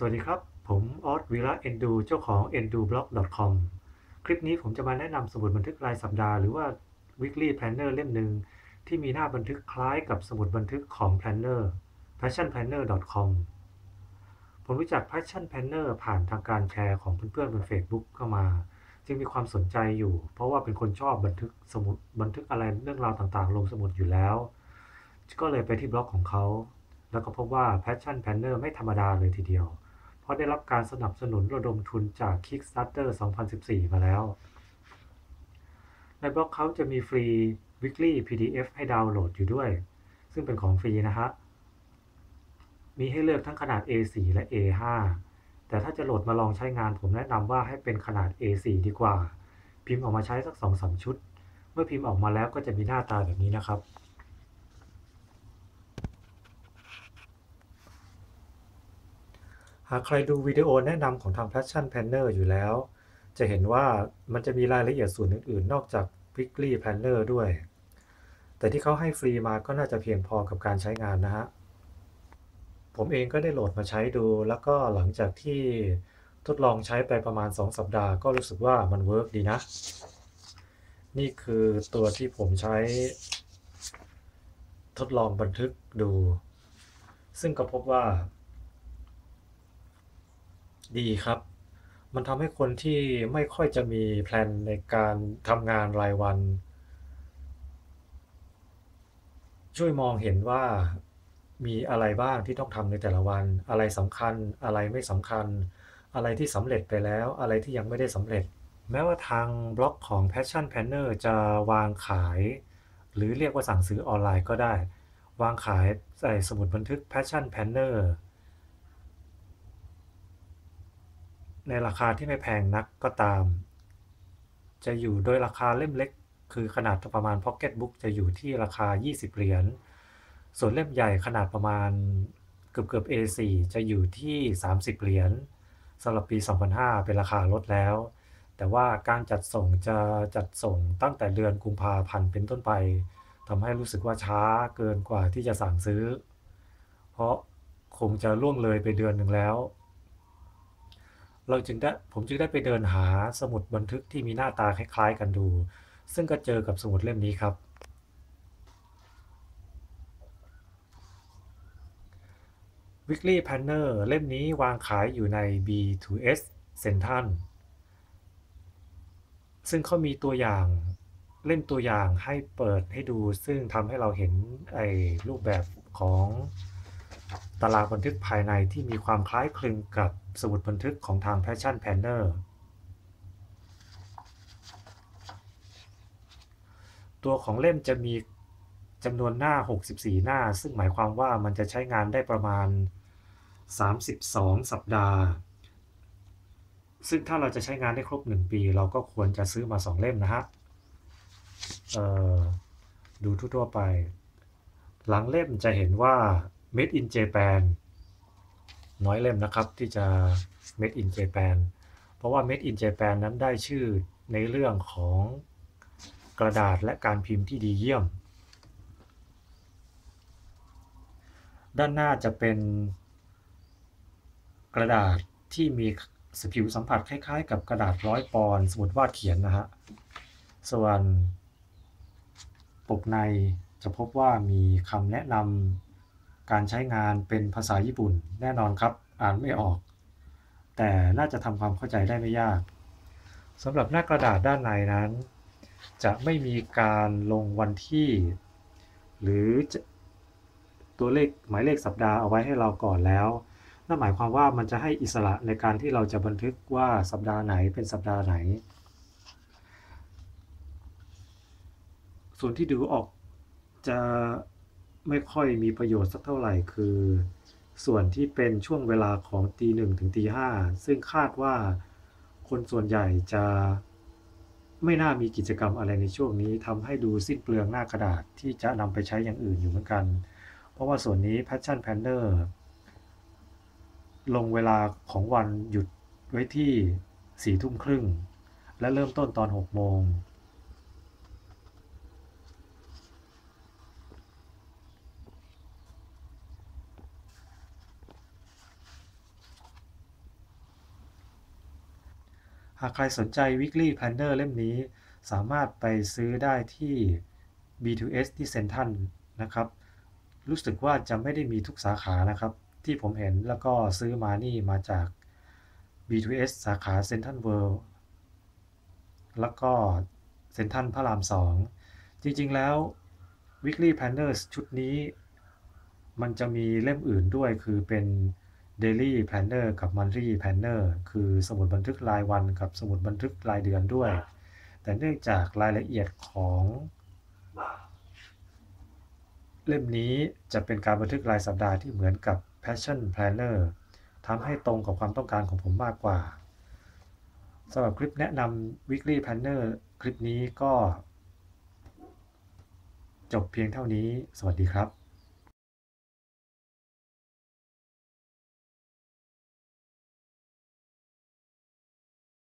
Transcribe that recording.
สวัสดีครับ ผมออสวีระเอนดูเจ้าของ endublog.com คลิปนี้ผมจะมาแนะนำสมุดบันทึกรายสัปดาห์หรือว่า weekly planner เล่มหนึ่งที่มีหน้าบันทึกคล้ายกับสมุดบันทึกของ planner passionplanner.com ผมรู้จัก passion planner ผ่านทางการแชร์ของเพื่อนๆบน Facebook เข้ามา จึงมีความสนใจอยู่ เพราะว่าเป็นคนชอบบันทึกสมุดบันทึกอะไรเรื่องราวต่างๆ ลงสมุดอยู่แล้ว ก็เลยไปที่บล็อกของเขา แล้วก็พบว่า Passion Planner ไม่ธรรมดาเลยทีเดียว ราะได้รับการสนับสนุนระดมทุนจาก Kickstarter 2014 มาแล้ว ในบล็อกเขาจะมีฟรี Weekly PDF ให้ดาวน์โหลดอยู่ด้วย ซึ่งเป็นของฟรีนะฮะ มีให้เลือกทั้งขนาด A4 และ A5 แต่ถ้าจะโหลดมาลองใช้งานผมแนะนำว่าให้เป็นขนาด A4 ดีกว่า พิมพ์ออกมาใช้สัก2-3ชุด เมื่อพิมพ์ออกมาแล้วก็จะมีหน้าตาแบบนี้นะครับ หากใครดูวิดีโอแนะนำของทาง Passion Planner อยู่แล้ว จะเห็นว่ามันจะมีรายละเอียดส่วนอื่นๆ นอกจาก Weekly Planner ด้วย แต่ที่เขาให้ฟรีมาก็น่าจะเพียงพอกับการใช้งานนะฮะ ผมเองก็ได้โหลดมาใช้ดู แล้วก็หลังจากที่ทดลองใช้ไปประมาณ 2 สัปดาห์ก็รู้สึกว่ามันเวิร์กดีนะ นี่คือตัวที่ผมใช้ ทดลองบันทึกดู ซึ่งก็พบว่า ดีครับ มันทำให้คนที่ไม่ค่อยจะมีแพลนในการทำงานรายวัน ช่วยมองเห็นว่ามีอะไรบ้างที่ต้องทำในแต่ละวัน อะไรสำคัญ อะไรไม่สำคัญ อะไรที่สำเร็จไปแล้ว อะไรที่ยังไม่ได้สำเร็จ แม้ว่าทางบล็อกของ Passion Planner จะวางขาย หรือเรียกว่าสั่งซื้อออนไลน์ก็ได้ วางขายใส่สมุดบันทึก Passion Planner ในราคาที่ไม่แพงนักก็ตาม จะอยู่โดยราคาเล่มเล็ก คือขนาดประมาณ Pocket Book จะอยู่ที่ราคา 20 เหรียญ ส่วนเล่มใหญ่ขนาดประมาณเกือบเกือบ A4 จะอยู่ที่ 30 เหรียญสำหรับปี 2005 เป็นราคาลดแล้ว แต่ว่าการจัดส่งจะจัดส่งตั้งแต่เดือนกุมภาพันธ์เป็นต้นไปทำให้รู้สึกว่าช้าเกินกว่าที่จะสั่งซื้อ เพราะคงจะล่วงเลยไปเดือนหนึ่งแล้ว เราจึงได้ผมจึงได้ไปเดินหาสมุดบันทึกที่มีหน้าตาคล้ายๆกันดู ซึ่งก็เจอกับสมุดเล่มนี้ครับ Weekly Planner เล่มนี้วางขายอยู่ใน B2S Central ซึ่งเขามีตัวอย่างเล่มตัวอย่างให้เปิดให้ดูซึ่งทำให้เราเห็นไอ้รูปแบบของ ตารางบันทึกภายในที่มีความคล้ายคลึงกับสมุดบันทึกของทาง Passion Planner ตัวของเล่มจะมีจำนวนหน้า 64 หน้า ซึ่งหมายความว่ามันจะใช้งานได้ประมาณ 32 สัปดาห์ ซึ่งถ้าเราจะใช้งานได้ครบ 1 ปี เราก็ควรจะซื้อมา 2 เล่มนะฮะดูทั่วๆไป หลังเล่มจะเห็นว่า Made in Japan น้อยเล่มนะครับที่จะ Made in Japan เพราะว่า Made in Japan นั้นได้ชื่อในเรื่องของกระดาษและการพิมพ์ที่ดีเยี่ยม ด้านหน้าจะเป็นกระดาษที่มีสผิวสัมผัสคล้ายๆ กับกระดาษร้อยปอนสมุดวาดเขียนนะฮะ ส่วนปกในจะพบว่ามีคำแนะนำ การใช้งานเป็นภาษาญี่ปุ่นแน่นอนครับ อ่านไม่ออก แต่น่าจะทำความเข้าใจได้ไม่ยากสำหรับหน้ากระดาษด้านในนั้น จะไม่มีการลงวันที่ หรือตัวเลขหมายเลขสัปดาห์เอาไว้ให้เราก่อนแล้วนั่นหมายความว่ามันจะให้อิสระในการที่เราจะบันทึกว่าสัปดาห์ไหนเป็นสัปดาห์ไหน ส่วนที่ดูออกจะ ไม่ค่อยมีประโยชน์สักเท่าไหร่คือ ส่วนที่เป็นช่วงเวลาของตีหนึ่งถึงตีห้าซึ่งคาดว่าคนส่วนใหญ่จะไม่น่ามีกิจกรรมอะไรในช่วงนี้ทำให้ดูสิ้นเปลืองหน้ากระดาษที่จะนำไปใช้อย่างอื่นอยู่เหมือนกัน เพราะว่าส่วนนี้ Passion Planner ลงเวลาของวันหยุดไว้ที่สี่ทุ่มครึ่ง และเริ่มต้นตอนหกโมง หากใครสนใจ Weekly Planner เล่มนี้ สามารถไปซื้อได้ที่ B2S ที่เซ็นทรัลนะครับ รู้สึกว่าจะไม่ได้มีทุกสาขานะครับ ที่ผมเห็นแล้วก็ซื้อมานี่มาจาก B2S สาขาเซ็นทรัลเวิลด์แล้วก็เซ็นทรัลพระราม 2 จริงๆแล้ว Weekly Planners ชุดนี้ มันจะมีเล่มอื่นด้วยคือเป็น Daily Planner กับ Monthly Planner คือสมุดบันทึกรายวันกับสมุดบันทึกรายเดือนด้วย แต่เนื่องจากรายละเอียดของเล่มนี้จะเป็นการบันทึกรายสัปดาห์ที่เหมือนกับ Passion Planner ทำให้ตรงกับความต้องการของผมมากกว่าสำหรับคลิปแนะนำ Weekly Planner คลิปนี้ก็ จบเพียงเท่านี้ สวัสดีครับ